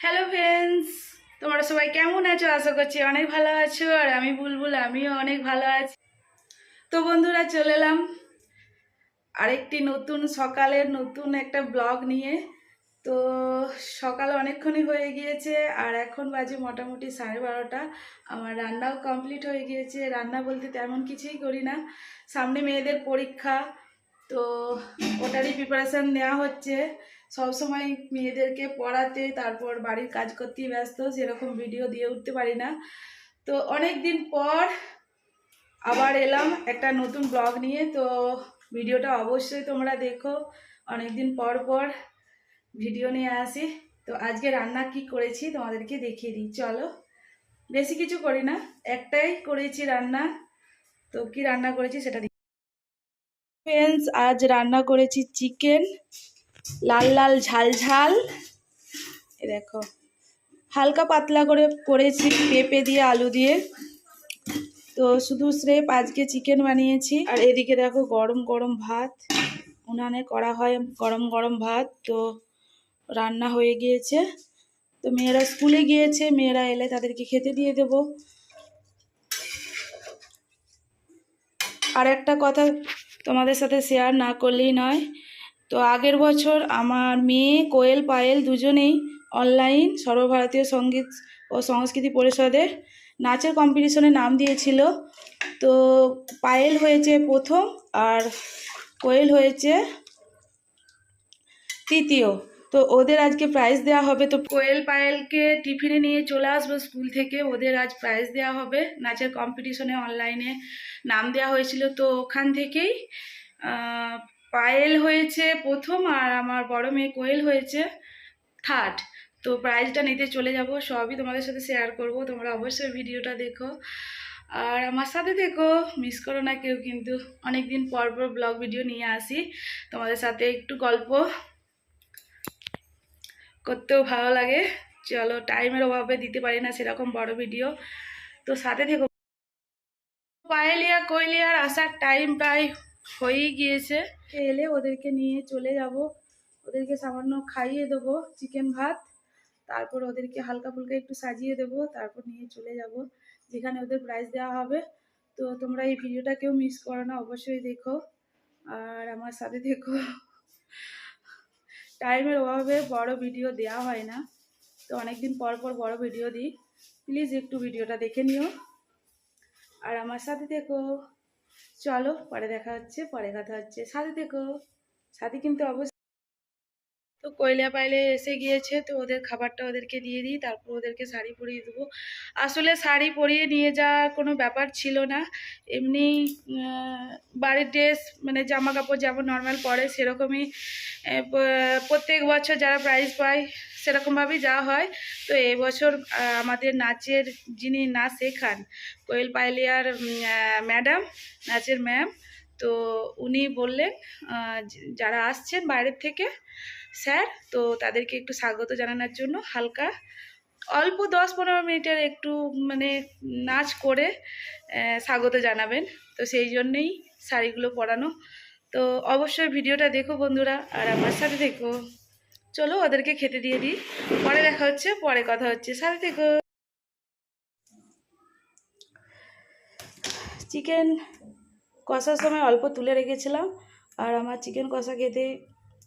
Hello friends তোমরা সবাই কেমন আছো? আশা করছি অনেক ভালো আছো, আর আমি বুলবুল, আমিও অনেক ভালো আছি। তো বন্ধুরা, চলে এলাম আরেকটি নতুন সকালের নতুন একটা ব্লগ নিয়ে। তো সকাল অনেকক্ষণই হয়ে গিয়েছে, আর এখন বাজে মোটামুটি সাড়ে বারোটা। আমার রান্নাও কমপ্লিট হয়ে গিয়েছে। রান্না বলতে তেমন কিছুই করি না। সামনে মেয়েদের পরীক্ষা, তো ওটারই প্রিপারেশান নেওয়া হচ্ছে। সব সময় মেয়েদেরকে পড়াতে, তারপর বাড়ির কাজ করতেই ব্যস্ত, সেরকম ভিডিও দিয়ে উঠতে পারি না। তো অনেক দিন পর আবার এলাম একটা নতুন ব্লগ নিয়ে। তো ভিডিওটা অবশ্যই তোমরা দেখো। অনেক দিন পর পর ভিডিও নিয়ে আসি। তো আজকে রান্না কি করেছি তোমাদেরকে দেখিয়ে দিই। চলো। বেশি কিছু করি না। একটাই করেছি রান্না। তো কি রান্না করেছি সেটা ফ্রেন্ডস আজ রান্না করেছি চিকেন লাল লাল ঝাল ঝাল। এ দেখো, হালকা পাতলা করে করেছি, পেঁপে দিয়ে, আলু দিয়ে। তো শুধু স্রেফ আজকে চিকেন বানিয়েছি। আর এদিকে দেখো, গরম গরম ভাত। উনানে করা হয় গরম গরম ভাত, তো রান্না হয়ে গিয়েছে। তো মেয়েরা স্কুলে গিয়েছে, মেয়েরা এলে তাদেরকে খেতে দিয়ে দেব। আর একটা কথা তোমাদের সাথে শেয়ার না করলেই নয় তো আগের বছর আমার মেয়ে, কোয়েল, পায়েল দুজনেই অনলাইন সর্বভারতীয় সংগীত ও সংস্কৃতি পরিষদের নাচের কম্পিটিশনে নাম দিয়েছিল। তো পায়েল হয়েছে প্রথম আর কোয়েল হয়েছে তৃতীয়। তো ওদের আজকে প্রাইজ দেওয়া হবে। তো কোয়েল, পায়েলকে টিফিনে নিয়ে চলে আসব স্কুল থেকে। ওদের আজ প্রাইজ দেওয়া হবে। নাচের কম্পিটিশনে অনলাইনে নাম দেওয়া হয়েছিল। তো ওখান থেকেই পায়েল হয়েছে প্রথম আর আমার বড় মেয়ে কোয়েল হয়েছে থার্ড। তো প্রাইজটা নিতে চলে যাব, সবই তোমাদের সাথে শেয়ার করব, তোমরা অবশ্যই ভিডিওটা দেখো। আর আমার সাথে দেখো মিস করো না কেউ কিন্তু। অনেক দিন পর পর ব্লগ ভিডিও নিয়ে আসি। তোমাদের সাথে একটু গল্প করতেও ভালো লাগে। চলো টাইমের অভাবে দিতে পারি না সেরকম বড় ভিডিও তো সাথে থেকো। পায়েলিয়া কৈলিয়ার আসার টাইম প্রায় হয়েই গিয়েছে। এলে ওদেরকে নিয়ে চলে যাব। ওদেরকে সামান্য খাইয়ে দেবো চিকেন ভাত। তারপর ওদেরকে হালকা ফুলকা একটু সাজিয়ে দেবো। তারপর নিয়ে চলে যাব, যেখানে ওদের প্রাইজ দেওয়া হবে। তো তোমরা এই ভিডিওটা কেউ মিস করো না, অবশ্যই দেখো। আর আমার সাথে দেখো। টাইমের অভাবে বড় ভিডিও দেওয়া হয় না। তো অনেকদিন পর পর বড় ভিডিও দিই। প্লিজ একটু ভিডিওটা দেখে নিও। আর আমার সাথে দেখো। চলো পরে দেখা হচ্ছে পরে কথা হচ্ছে। সাথে দেখো সাথে কিন্তু অবশ্যই তো কয়লা পাইলে এসে গিয়েছে, তো ওদের খাবারটা ওদেরকে দিয়ে দিই, তারপর ওদেরকে শাড়ি পরিয়ে দেবো। আসলে শাড়ি পরিয়ে নিয়ে যাওয়ার কোনো ব্যাপার ছিল না। এমনি বাড়ির ড্রেস মানে জামা কাপড় যেমন নর্মাল পরে, সেরকমই প্রত্যেক বছর যারা প্রাইজ পায়, সেরকমভাবেই যাওয়া হয়। তো এবছর আমাদের নাচের যিনি নাচ শেখান, কোয়েল পাইলিয়ার ম্যাডাম নাচের ম্যাম তো উনি বললেন যারা আসছেন বাইরের থেকে স্যার, তো তাদেরকে একটু স্বাগত জানানোর জন্য হালকা। অল্প দশ পনেরো মিনিটের একটু মানে নাচ করে স্বাগত জানাবেন। তো সেই জন্যেই শাড়িগুলো পরানো। তো অবশ্যই ভিডিওটা দেখো বন্ধুরা, আর আমার সাথে দেখো চলো ওদেরকে খেতে দিয়ে দিই। পরে দেখা হচ্ছে, পরে কথা হচ্ছে। সাথে দেখো চিকেন কষার সময় অল্প তুলে রেখেছিলাম, আর আমার চিকেন কষা খেতে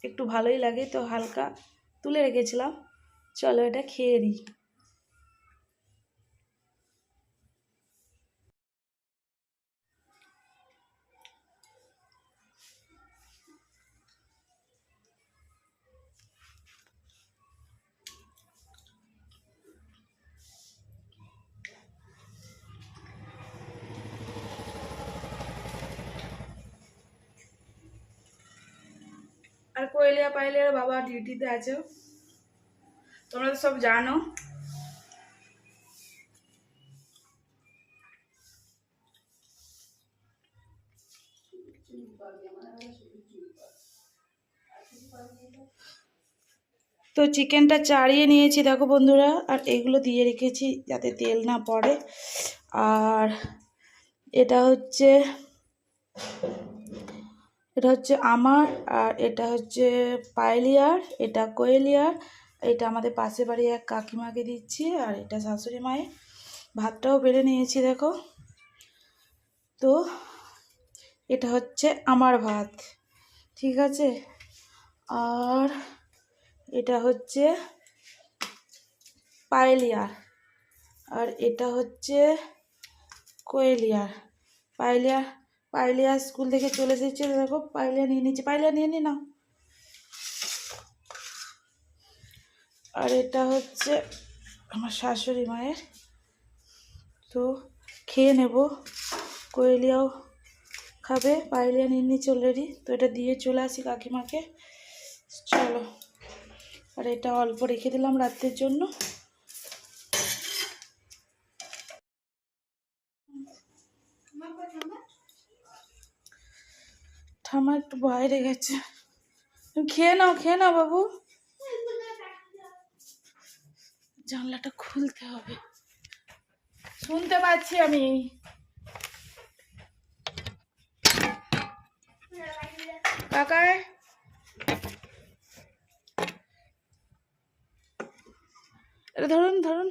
একটু ভালোই লাগে তো হালকা তুলে রেখেছিলাম। চলো এটা খেয়ে দিই আর কোয়েলিয়া পাইলিয়ার বাবা ডিউটিতে আছে। তোমরা তো সব জানো। তো চিকেনটা চাড়িয়ে নিয়েছি, দেখো বন্ধুরা, আর এগুলো দিয়ে রেখেছি যাতে তেল না পড়ে। আর এটা হচ্ছে এটা হচ্ছে আমার, আর এটা হচ্ছে পায়েলিয়ার, এটা কোয়েলিয়ার, এটা আমাদের পাশে বাড়ি এক কাকিমাকে দিচ্ছি, আর এটা শাশুড়ি মায়ের। ভাতটাও বেড়ে নিয়েছি, দেখো। তো এটা হচ্ছে আমার ভাত, ঠিক আছে? আর এটা হচ্ছে পায়েলিয়ার, আর এটা হচ্ছে কোয়েলিয়ার। পায়েলিয়া পায়েলিয়া স্কুল থেকে চলে এসেছে। দেখো, পাইলিয়া নিয়ে নিচ্ছে। পায়েলিয়া নিয়ে নি না আর এটা হচ্ছে আমার শাশুড়ি মায়ের। তো খেয়ে নেব। কোয়েলিয়াও খাবে। পাইলিয়া নিয়ে নিচ্ছে অলরেডি তো এটা দিয়ে চলে আসি কাকিমাকে। চলো। আর এটা অল্প রেখে দিলাম রাত্রের জন্য। ঠামা একটু বাইরে গেছে খেয়ে নাও খেয়ে নাও বাবু। জানলাটা খুলতে হবে। শুনতে পাচ্ছি আমি। কাকায় এটা ধরুন ধরুন।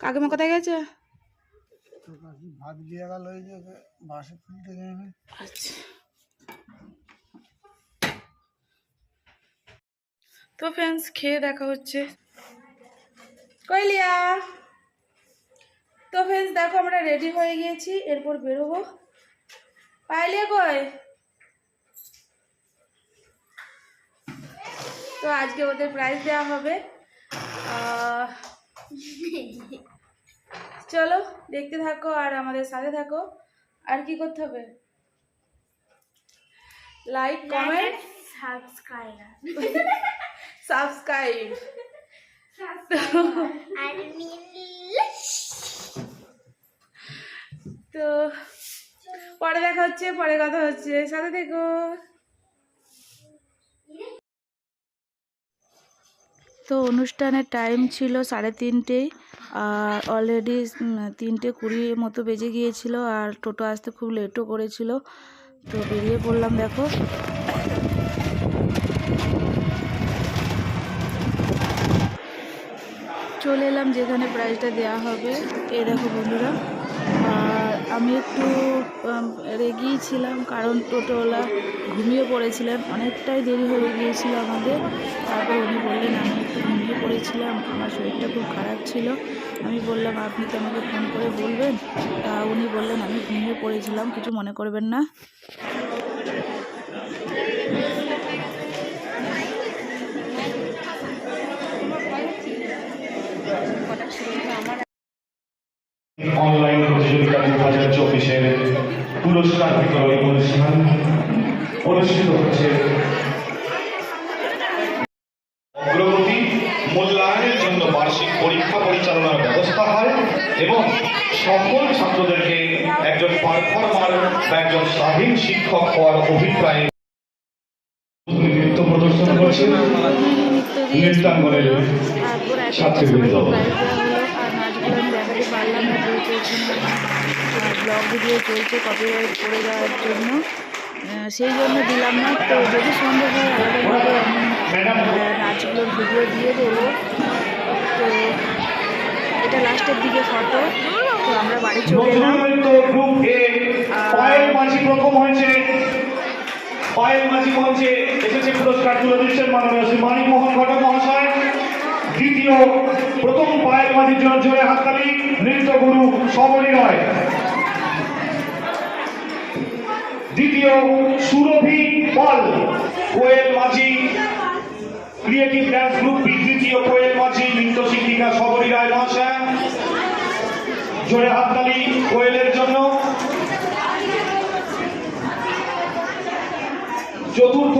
কাকিমা কোথায় গেছে? ভাত দিয়ে গেল ওই যে বাসে খুলতে গেলে আচ্ছা। তো ফ্রেন্ডস খেয়ে দেখা হচ্ছে। কইলিয়া, তো ফ্রেন্ডস দেখো আমরা রেডি হয়ে গিয়েছি, এরপর বেরোবো। পাইলে কই? তো আজকে ওদের প্রাইজ দেওয়া হবে। চলো দেখতে থাকো আর আমাদের সাথে থাকো। আর কি করতে হবে? লাইক কমেন্ট সাবস্ক্রাইব সাবস্ক্রাইব তো পরে দেখা হচ্ছে পরে কথা হচ্ছে। সাথে থেকো। তো অনুষ্ঠানের টাইম ছিল সাড়ে তিনটেই আর অলরেডি তিনটে কুড়ি মতো বেজে গিয়েছিল আর টোটো আসতে খুব লেটও করেছিল। তো বেরিয়ে পড়লাম দেখো। চলে এলাম যেখানে প্রাইজটা দেওয়া হবে। এই দেখো বন্ধুরা। আমি একটু রেগেই ছিলাম কারণ টোটোওয়ালা ঘুমিয়ে পড়েছিলেন। অনেকটাই দেরি হয়ে গিয়েছিল আমাদের। তারপর উনি বললেন, আমি একটু ঘুমিয়ে পড়েছিলাম, আমার শরীরটা খুব খারাপ ছিল। আমি বললাম, আপনি তো আমাকে ফোন করে বলবেন? তা উনি বললেন, আমি ঘুমিয়ে পড়েছিলাম, কিছু মনে করবেন না। অনলাইন প্রতিযোগিতা দু হাজার চব্বিশের পুরস্কার বিতরণী অনুষ্ঠান অনুষ্ঠিত হচ্ছে। অগ্রগতি মূল্যায়নের জন্য বার্ষিক পরীক্ষা পরিচালনার ব্যবস্থা হয় এবং সকল ছাত্রদেরকে একজন পারফর্মার বা একজন স্বাধীন শিক্ষক হওয়ার অভিপ্রায়ে নৃত্য প্রদর্শন করছেন নৃত্য নৃত্যাঙ্গনের ছাত্রবৃন্দ। নাচগুলো পারলাম না, যেহেতু এখানে ব্লগ ভিডিও চলছে কপিরাইট করে যাওয়ার জন্য। সেই জন্য দিলাম না। তো যদি সম্ভব হয়, আলাদাভাবে আমি নাচগুলোর ভিডিও দিয়ে দেবো। তো এটা লাস্টের দিকে ফটো। তো আমরা বাড়ি চলে এলাম। পায়েল মাঝি মঞ্চে এসেছে পুরস্কার তুলে দিচ্ছেন মাননীয় শ্রী মানিক মোহন ঘটক মহাশয়। দ্বিতীয় প্রথম পায়েল মাঝির জন্য জোরে হাততালি, নৃত্য গুরু রায় দ্বিতীয়, সুরভি পল, কোয়েল মাঝি ক্রিয়েটিভ ড্যান্স গ্রুপ তৃতীয় কোয়েল মাঝি, নৃত্য শিক্ষিকা সবরী রায় মহাশয়। জোরে হাততালি কোয়েলের জন্য। চতুর্থ